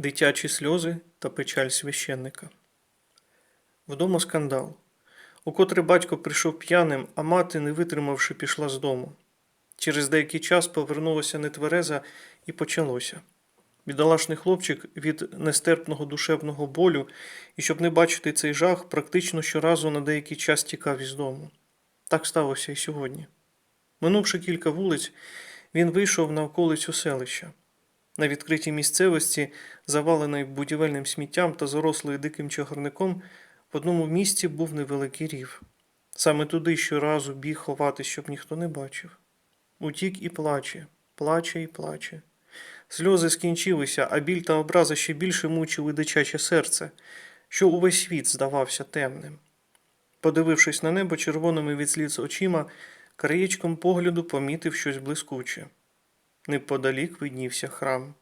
Дитячі сльози та печаль священника. Вдома скандал. Укотре батько прийшов п'яним, а мати, не витримавши, пішла з дому. Через деякий час повернулася нетвереза і почалося. Бідолашний хлопчик від нестерпного душевного болю, і щоб не бачити цей жах, практично щоразу на деякий час тікав із дому. Так сталося і сьогодні. Минувши кілька вулиць, він вийшов на околицю селища. На відкритій місцевості, заваленій будівельним сміттям та зарослою диким чагарником, в одному місці був невеликий рів. Саме туди щоразу біг ховати, щоб ніхто не бачив. Утік і плаче, плаче і плаче. Сльози скінчилися, а біль та образа ще більше мучили дитяче серце, що увесь світ здавався темним. Подивившись на небо червоними від сліз очима, краєчком погляду помітив щось блискуче. Неподалік виднівся храм.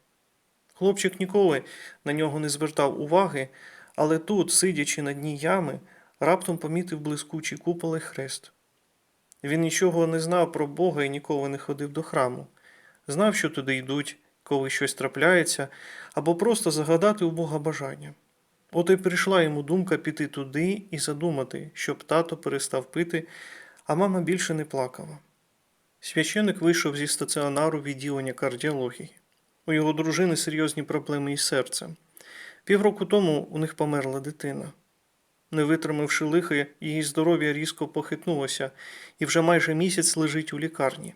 Хлопчик ніколи на нього не звертав уваги, але тут, сидячи на дні ями, раптом помітив блискучий купол і хрест. Він нічого не знав про Бога і ніколи не ходив до храму. Знав, що туди йдуть, коли щось трапляється, або просто загадати у Бога бажання. От і прийшла йому думка піти туди і задумати, щоб тато перестав пити, а мама більше не плакала. Священик вийшов зі стаціонару відділення кардіології. У його дружини серйозні проблеми із серцем. Півроку тому у них померла дитина. Не витримавши лиха, її здоров'я різко похитнулося і вже майже місяць лежить у лікарні.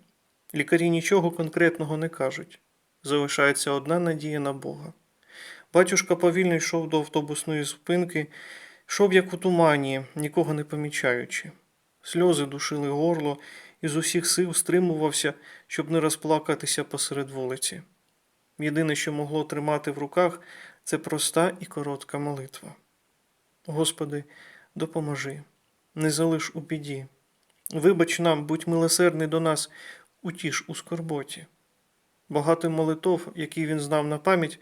Лікарі нічого конкретного не кажуть. Залишається одна надія на Бога. Батюшка повільно йшов до автобусної зупинки, йшов як у тумані, нікого не помічаючи. Сльози душили горло і з усіх сил стримувався, щоб не розплакатися посеред вулиці. Єдине, що могло тримати в руках, це проста і коротка молитва. Господи, допоможи, не залиш у біді. Вибач нам, будь милосердний до нас, утіш у скорботі. Багато молитов, які він знав на пам'ять,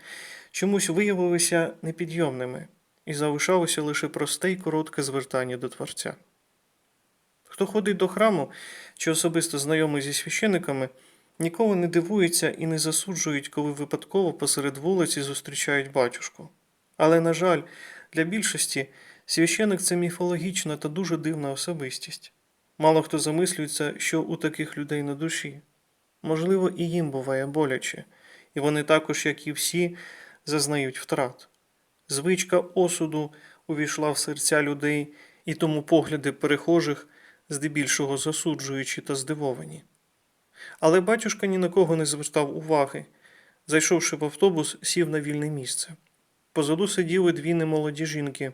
чомусь виявилися непідйомними, і залишалося лише просте й коротке звертання до Творця. Хто ходить до храму чи особисто знайомий зі священиками, ніколи не дивується і не засуджують, коли випадково посеред вулиці зустрічають батюшку. Але, на жаль, для більшості священик це міфологічна та дуже дивна особистість. Мало хто замислюється, що у таких людей на душі. Можливо, і їм буває боляче, і вони також, як і всі, зазнають втрат. Звичка осуду увійшла в серця людей, і тому погляди перехожих здебільшого засуджуючі та здивовані. Але батюшка ні на кого не звертав уваги. Зайшовши в автобус, сів на вільне місце. Позаду сиділи дві немолоді жінки.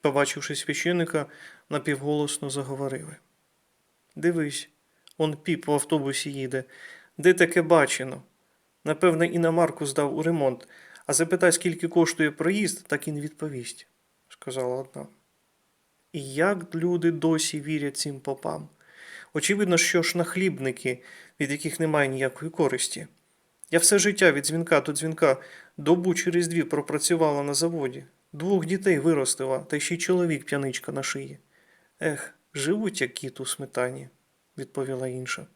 Побачивши священика, напівголосно заговорили. Дивись, он піп в автобусі їде. Де таке бачено? Напевне, іномарку здав у ремонт, а запитай, скільки коштує проїзд, так і не відповість, сказала одна. І як люди досі вірять цим попам? Очевидно, що ж нахлібники, від яких немає ніякої користі. Я все життя від дзвінка до дзвінка добу через дві пропрацювала на заводі, двох дітей виростила, та ще й чоловік п'яничка на шиї. Ех, живуть як кіт у сметані, відповіла інша.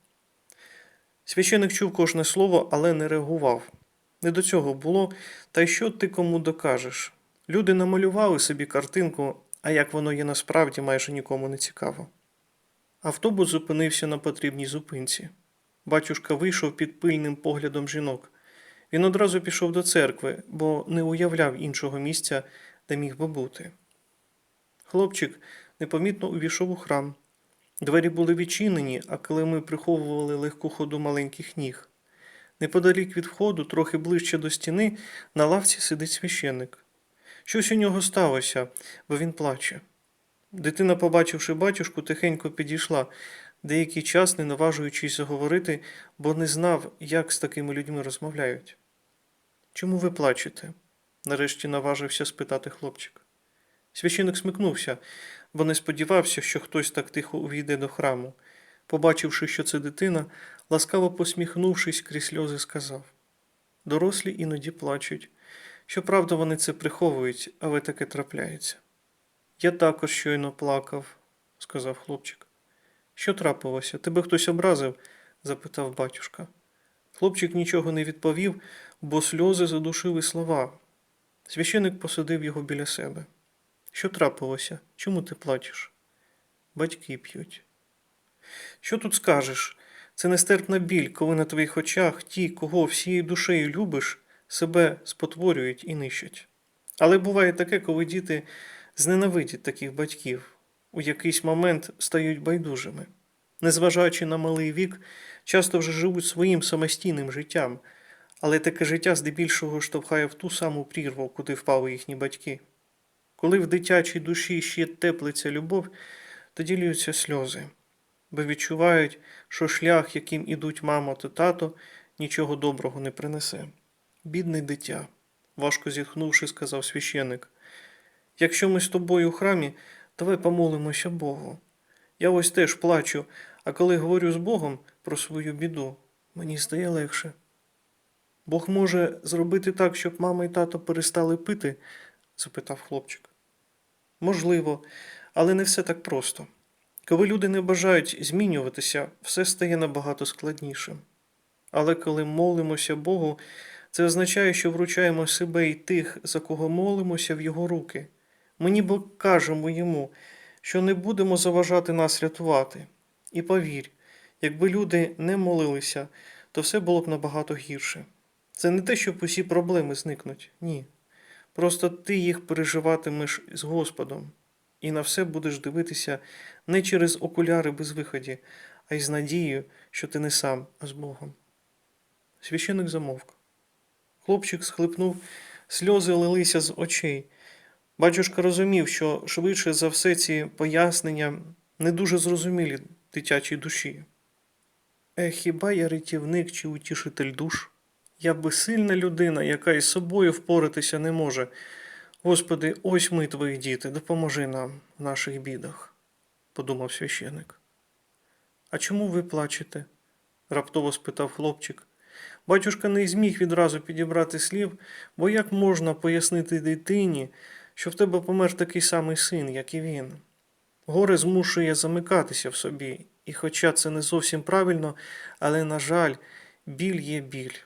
Священик чув кожне слово, але не реагував. Не до цього було, та й що ти кому докажеш? Люди намалювали собі картинку, а як воно є насправді майже нікому не цікаво. Автобус зупинився на потрібній зупинці. Батюшка вийшов під пильним поглядом жінок. Він одразу пішов до церкви, бо не уявляв іншого місця, де міг би бути. Хлопчик непомітно увійшов у храм. Двері були відчинені, а килими приховували легку ходу маленьких ніг. Неподалік від входу, трохи ближче до стіни, на лавці сидить священник. Щось у нього сталося, бо він плаче. Дитина, побачивши батюшку, тихенько підійшла, деякий час не наважуючись заговорити, бо не знав, як з такими людьми розмовляють. Чому ви плачете? нарешті наважився спитати хлопчик. Священик смикнувся, бо не сподівався, що хтось так тихо увійде до храму. Побачивши, що це дитина, ласкаво посміхнувшись крізь сльози, сказав Дорослі іноді плачуть. Щоправда, вони це приховують, але таке трапляється. Я також щойно плакав, сказав хлопчик. Що трапилося? Тебе хтось образив? запитав батюшка. Хлопчик нічого не відповів, бо сльози задушили слова. Священик посадив його біля себе. Що трапилося? Чому ти плачеш? Батьки п'ють. Що тут скажеш? Це нестерпна біль, коли на твоїх очах ті, кого всією душею любиш, себе спотворюють і нищать. Але буває таке, коли діти зненавидять таких батьків, у якийсь момент стають байдужими. Незважаючи на малий вік, часто вже живуть своїм самостійним життям, але таке життя здебільшого штовхає в ту саму прірву, куди впали їхні батьки. Коли в дитячій душі ще теплиться любов, тоді ліються сльози, бо відчувають, що шлях, яким ідуть мама та тато, нічого доброго не принесе. Бідне дитя, важко зітхнувши, сказав священик. Якщо ми з тобою у храмі, давай помолимося Богу. Я ось теж плачу, а коли говорю з Богом про свою біду, мені стає легше. Бог може зробити так, щоб мама і тато перестали пити? запитав хлопчик. Можливо, але не все так просто. Коли люди не бажають змінюватися, все стає набагато складнішим. Але коли молимося Богу, це означає, що вручаємо себе і тих, за кого молимося, в Його руки. Ми ніби кажемо йому, що не будемо заважати нас рятувати. І повір, якби люди не молилися, то все було б набагато гірше. Це не те, щоб усі проблеми зникнуть, ні. Просто ти їх переживатимеш з Господом, і на все будеш дивитися не через окуляри без виході, а й з надією, що ти не сам, а з Богом. Священик замовк. Хлопчик схлипнув, сльози лилися з очей. Батюшка розумів, що швидше за все ці пояснення не дуже зрозумілі дитячій душі. Е, хіба я рятівник чи утішитель душ? Я безсильна людина, яка із собою впоратися не може. Господи, ось ми, твої діти, допоможи нам в наших бідах, подумав священик. А чому ви плачете? раптово спитав хлопчик. Батюшка не зміг відразу підібрати слів, бо як можна пояснити дитині, що в тебе помер такий самий син, як і він? Горе змушує замикатися в собі, і хоча це не зовсім правильно, але, на жаль, біль є біль.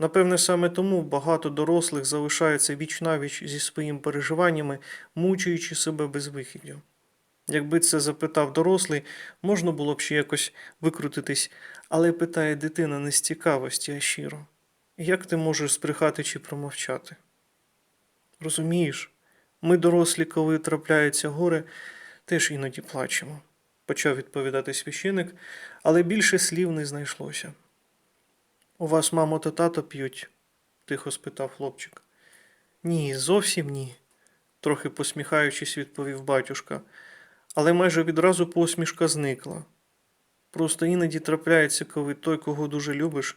Напевне, саме тому багато дорослих залишаються віч-навіч зі своїми переживаннями, мучуючи себе без вихідів. Якби це запитав дорослий, можна було б ще якось викрутитись, але питає дитина не з цікавості, а щиро. Як ти можеш збрехати чи промовчати? Розумієш, ми, дорослі, коли трапляється горе, теж іноді плачемо, почав відповідати священик, але більше слів не знайшлося. У вас мамо та тато п'ють? тихо спитав хлопчик. Ні, зовсім ні, трохи посміхаючись, відповів батюшка, але майже відразу посмішка зникла. Просто іноді трапляється, коли той, кого дуже любиш,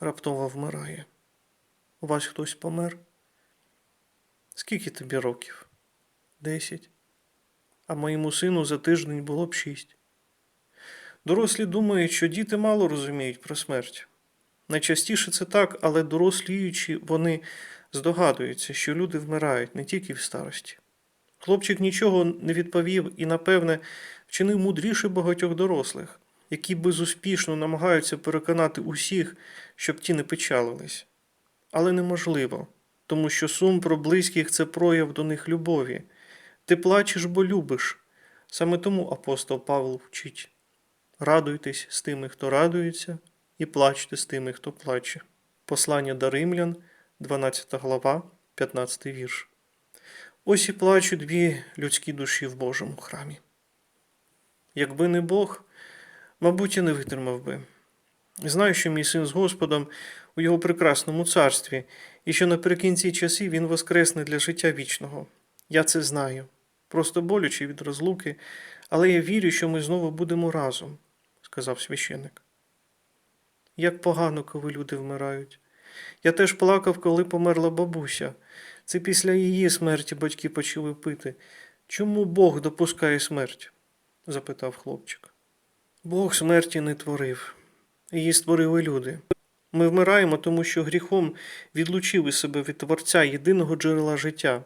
раптово вмирає. У вас хтось помер? Скільки тобі років? Десять. А моєму сину за тиждень було б шість. Дорослі думають, що діти мало розуміють про смерть. Найчастіше це так, але доросліючи, вони здогадуються, що люди вмирають не тільки в старості. Хлопчик нічого не відповів і, напевне, вчинив мудріше багатьох дорослих, які безуспішно намагаються переконати усіх, щоб ті не печалились. Але неможливо, тому що сум про близьких це прояв до них любові. Ти плачеш, бо любиш. Саме тому апостол Павло вчить радуйтесь з тими, хто радується, і плачте з тими, хто плаче. Послання до Римлян, 12 глава, 15 вірш. Ось і плачуть дві людські душі в Божому храмі. Якби не Бог, мабуть, я не витримав би. Знаю, що мій син з Господом у його прекрасному царстві, і що наприкінці часів він воскресне для життя вічного. Я це знаю. Просто болюче від розлуки, але я вірю, що ми знову будемо разом, сказав священик. Як погано, коли люди вмирають. Я теж плакав, коли померла бабуся. Це після її смерті батьки почали пити. Чому Бог допускає смерть? запитав хлопчик. Бог смерті не творив. Її створили люди. Ми вмираємо, тому що гріхом відлучили себе від Творця єдиного джерела життя.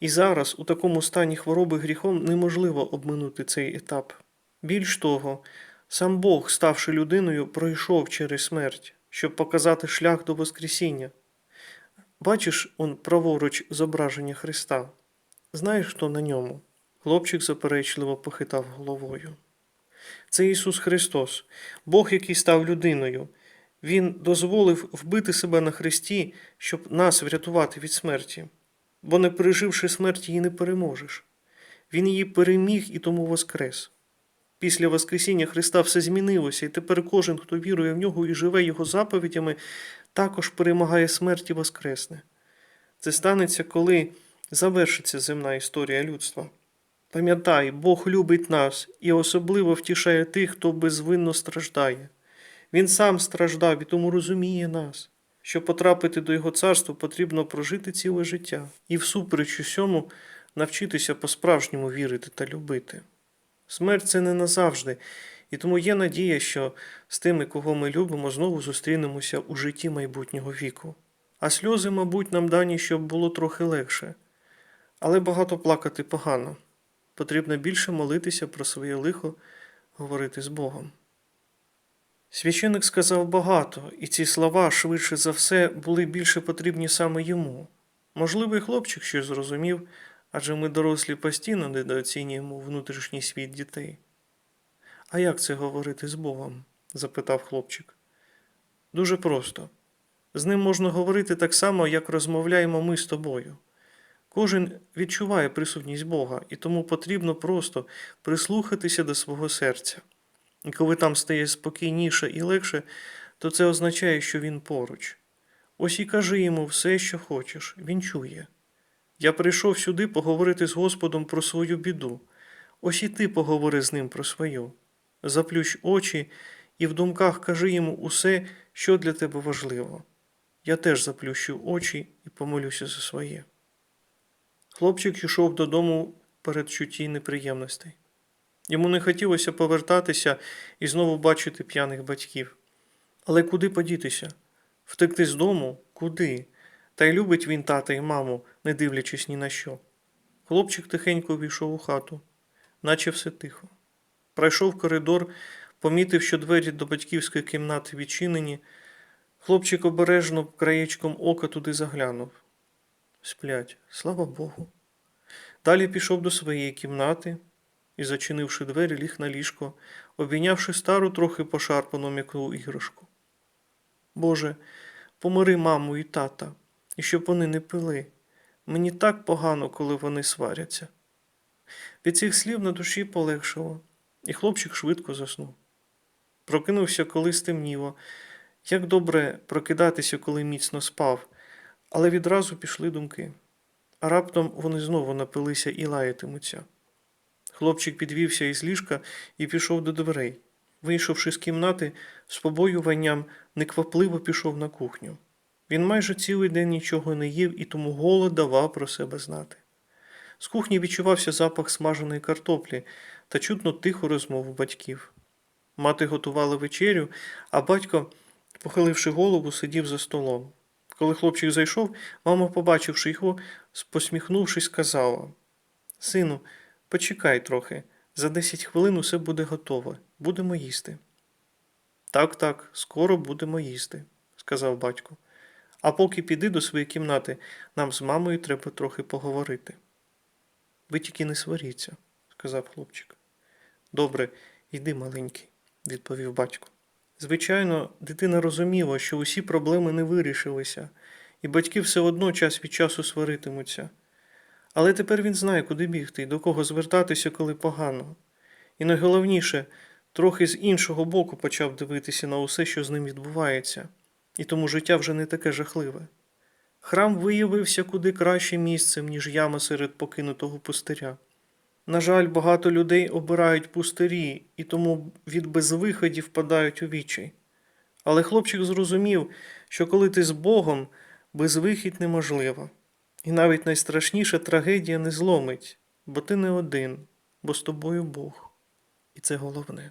І зараз, у такому стані хвороби гріхом, неможливо обминути цей етап. Більш того, сам Бог, ставши людиною, пройшов через смерть, щоб показати шлях до Воскресіння. Бачиш он праворуч зображення Христа? Знаєш, хто на ньому? Хлопчик заперечливо похитав головою. Це Ісус Христос, Бог, який став людиною. Він дозволив вбити себе на хресті, щоб нас врятувати від смерті, бо не переживши смерті, її не переможеш. Він її переміг і тому воскрес. Після Воскресіння Христа все змінилося, і тепер кожен, хто вірує в нього і живе його заповідями, також перемагає смерть і воскресне. Це станеться, коли завершиться земна історія людства. Пам'ятай, Бог любить нас і особливо втішає тих, хто безвинно страждає. Він сам страждав і тому розуміє нас. Щоб потрапити до Його царства, потрібно прожити ціле життя і всупереч усьому навчитися по-справжньому вірити та любити. Смерть це не назавжди, і тому є надія, що з тими, кого ми любимо, знову зустрінемося у житті майбутнього віку. А сльози, мабуть, нам дані, щоб було трохи легше. Але багато плакати погано. Потрібно більше молитися про своє лихо, говорити з Богом. Священик сказав багато, і ці слова, швидше за все, були більше потрібні саме йому. Можливо, і хлопчик щось зрозумів, адже ми дорослі постійно недооцінюємо внутрішній світ дітей. А як це говорити з Богом? запитав хлопчик. Дуже просто. З ним можна говорити так само, як розмовляємо ми з тобою. Кожен відчуває присутність Бога, і тому потрібно просто прислухатися до свого серця. І коли там стає спокійніше і легше, то це означає, що він поруч. Ось і кажи йому все, що хочеш, він чує. Я прийшов сюди поговорити з Господом про свою біду. Ось і ти поговори з ним про свою. Заплющ очі і в думках кажи йому усе, що для тебе важливо. Я теж заплющу очі і помолюся за своє. Хлопчик йшов додому перед чутті неприємностей. Йому не хотілося повертатися і знову бачити п'яних батьків. Але куди подітися? Втекти з дому? Куди? Та й любить він тата і маму, не дивлячись ні на що. Хлопчик тихенько увійшов у хату, наче все тихо. Пройшов коридор, помітив, що двері до батьківської кімнати відчинені. Хлопчик обережно краєчком ока туди заглянув. Сплять, слава Богу. Далі пішов до своєї кімнати і, зачинивши двері, ліг на ліжко, обійнявши стару, трохи пошарпану м'яку іграшку. Боже, помири маму і тата, і щоб вони не пили. Мені так погано, коли вони сваряться. Від цих слів на душі полегшало, і хлопчик швидко заснув. Прокинувся, коли стемніло. Як добре прокидатися, коли міцно спав, але відразу пішли думки. А раптом вони знову напилися і лаятимуться. Хлопчик підвівся із ліжка і пішов до дверей. Вийшовши з кімнати, з побоюванням неквапливо пішов на кухню. Він майже цілий день нічого не їв і тому голод давав про себе знати. З кухні відчувався запах смаженої картоплі та чутно тиху розмову батьків. Мати готувала вечерю, а батько, похиливши голову, сидів за столом. Коли хлопчик зайшов, мама, побачивши його, посміхнувшись, сказала Сину, почекай трохи, за десять хвилин усе буде готове, будемо їсти. Так, так, скоро будемо їсти, сказав батько. А поки піди до своєї кімнати, нам з мамою треба трохи поговорити. Ви тільки не сваріться, сказав хлопчик. Добре, йди, маленький, відповів батько. Звичайно, дитина розуміла, що усі проблеми не вирішилися, і батьки все одно час від часу сваритимуться. Але тепер він знає, куди бігти і до кого звертатися, коли погано. І найголовніше, трохи з іншого боку почав дивитися на усе, що з ним відбувається, і тому життя вже не таке жахливе. Храм виявився куди кращим місцем, ніж яма серед покинутого пустиря. На жаль, багато людей обирають пустирі і тому від безвиходів впадають у вічай. Але хлопчик зрозумів, що коли ти з Богом, безвихідь неможлива. І навіть найстрашніша трагедія не зломить, бо ти не один, бо з тобою Бог. І це головне.